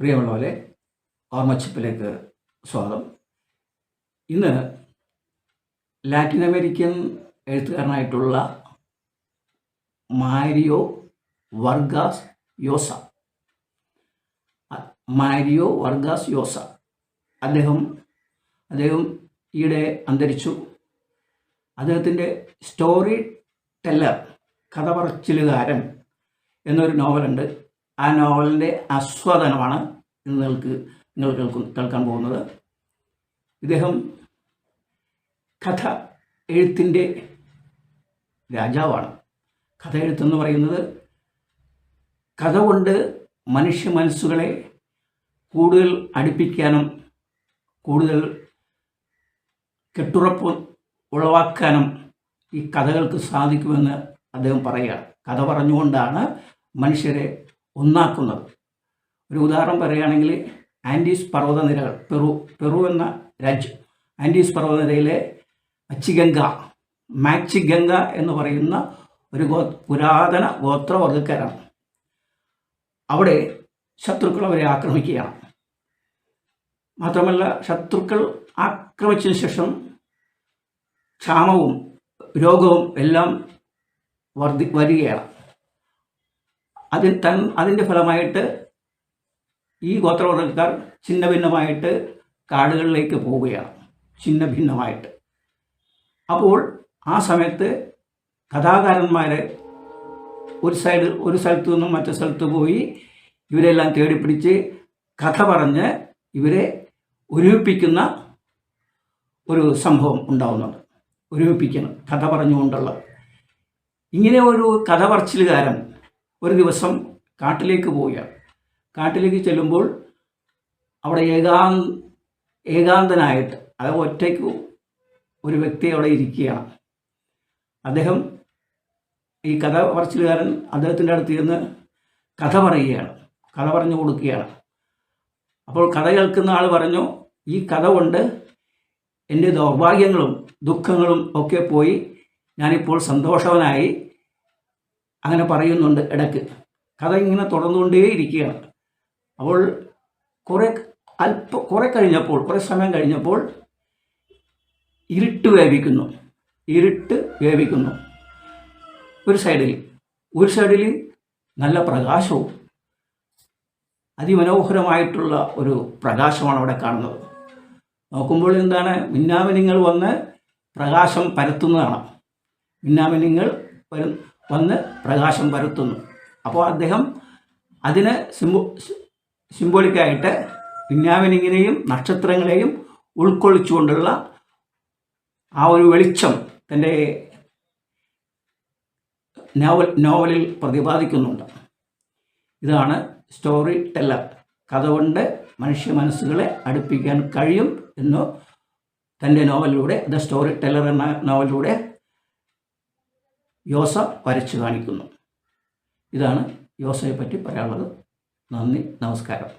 പ്രിയമുള്ളവരെ ഓർമ്മച്ചിപ്പിലേക്ക് സ്വാഗതം. ഇന്ന് Latin American എഴുത്തുകാരനായിട്ടുള്ള Mario Vargas Llosa. Mario Vargas Llosa. അദ്ദേഹം അദ്ദേഹം ഈയിടെ അന്തരിച്ചു. അദ്ദേഹത്തിന്റെ സ്റ്റോറി ടെല്ലർ കഥ പറച്ചിലുകാരൻ എന്നൊരു നോവലുണ്ട്. ആ നോവലിന്റെ ആസ്വാദനമാണ് ഇന്ന് നിങ്ങൾക്ക് നിങ്ങൾ കേൾക്കും കേൾക്കാൻ പോകുന്നത്. ഇദ്ദേഹം കഥ എഴുത്തിന്റെ രാജാവാണ്. കഥ എഴുത്തെന്ന് പറയുന്നത് കഥ കൊണ്ട് മനുഷ്യ മനസ്സുകളെ കൂടുതൽ അടുപ്പിക്കാനും കൂടുതൽ കെട്ടുറപ്പ് ഉളവാക്കാനും ഈ കഥകൾക്ക് സാധിക്കുമെന്ന് അദ്ദേഹം പറയുകയാണ്. കഥ പറഞ്ഞുകൊണ്ടാണ് മനുഷ്യരെ ഒന്നാക്കുന്നത്. ഒരു ഉദാഹരണം പറയുകയാണെങ്കിൽ ആൻഡീസ് പർവതനിരകൾ പെറു പെറു എന്ന രാജ്യം. ആൻഡീസ് പർവതനിരയിലെ അച്ചിഗംഗ മാക്സിഗംഗ എന്ന് പറയുന്ന ഒരു ഗോ പുരാതന ഗോത്രവർഗക്കാരാണ് അവിടെ ശത്രുക്കൾ അവരെ ആക്രമിക്കുകയാണ്. മാത്രമല്ല ശത്രുക്കൾ ആക്രമിച്ചതിന് ശേഷം ക്ഷാമവും രോഗവും എല്ലാം വർദ്ധി വരികയാണ്. അതിൽ തൻ അതിന്റെ ഫലമായിട്ട് ഈ ഗോത്രവർഗക്കാർ ഛിന്ന ഭിന്നമായിട്ട് കാടുകളിലേക്ക് പോവുകയാണ്. ഛിന്ന ഭിന്നമായിട്ട് അപ്പോൾ ആ സമയത്ത് കഥാകാരന്മാരെ ഒരു സൈഡ് ഒരു സ്ഥലത്ത് നിന്നും മറ്റു സ്ഥലത്ത് പോയി ഇവരെല്ലാം തേടിപ്പിടിച്ച് കഥ പറഞ്ഞ് ഇവരെ ഒരുമിപ്പിക്കുന്ന ഒരു സംഭവം ഉണ്ടാവുന്നുണ്ട് ഒരുമിപ്പിക്കണം കഥ പറഞ്ഞുകൊണ്ടുള്ള. ഇങ്ങനെ ഒരു കഥ പറച്ചിലുകാരൻ ഒരു ദിവസം കാട്ടിലേക്ക് പോവുകയാണ്. കാട്ടിലേക്ക് ചെല്ലുമ്പോൾ അവിടെ ഏകാ ഏകാന്തനായിട്ട് അത് ഒറ്റയ്ക്ക് ഒരു വ്യക്തി അവിടെ ഇരിക്കുകയാണ്. അദ്ദേഹം ഈ കഥ പറച്ചിലുകാരൻ അദ്ദേഹത്തിന്റെ അടുത്ത് ഇരുന്ന് കഥ പറയുകയാണ് കഥ പറഞ്ഞു കൊടുക്കുകയാണ്. അപ്പോൾ കഥ കേൾക്കുന്ന ആൾ പറഞ്ഞു ഈ കഥ കൊണ്ട് എന്റെ ദൗർഭാഗ്യങ്ങളും ദുഃഖങ്ങളും ഒക്കെ പോയി ഞാനിപ്പോൾ സന്തോഷവനായി അങ്ങനെ പറയുന്നുണ്ട് ഇടയ്ക്ക്. കഥ ഇങ്ങനെ തുടർന്നുകൊണ്ടേയിരിക്കുകയാണ്. അപ്പോൾ കുറേ അല്പ കുറേ കഴിഞ്ഞപ്പോൾ കുറേ സമയം കഴിഞ്ഞപ്പോൾ ഇരുട്ട് വേവിക്കുന്നു ഇരുട്ട് വേവിക്കുന്നു ഒരു സൈഡിൽ ഒരു സൈഡിൽ നല്ല പ്രകാശവും അതിമനോഹരമായിട്ടുള്ള ഒരു പ്രകാശമാണ് അവിടെ കാണുന്നത്. നോക്കുമ്പോൾ എന്താണ്? മിന്നാമിനിങ്ങൾ വന്ന് പ്രകാശം പരത്തുന്നതാണ്. മിന്നാമിനിങ്ങൾ വരും വന്ന് പ്രകാശം പരത്തുന്നു. അപ്പോൾ അദ്ദേഹം അതിനെ സിംബോ സിംബോളിക്കായിട്ട് മിന്നാമിനിങ്ങിനെയും നക്ഷത്രങ്ങളെയും ഉൾക്കൊള്ളിച്ചുകൊണ്ടുള്ള ആ ഒരു വെളിച്ചം തന്റെ നോവൽ നോവലിൽ പ്രതിപാദിക്കുന്നുണ്ട്. ഇതാണ് സ്റ്റോറി ടെല്ലർ കഥ കൊണ്ട് മനുഷ്യ മനസ്സുകളെ അടുപ്പിക്കാൻ കഴിയും എന്ന് തന്റെ നോവലിലൂടെ ദ സ്റ്റോറി ടെല്ലർ എന്ന നോവലിലൂടെ യോസ വരച്ചു കാണിക്കുന്നു. ഇതാണ് യോസയെ പറ്റി പറയാനുള്ളത്. നന്ദി നമസ്കാരം.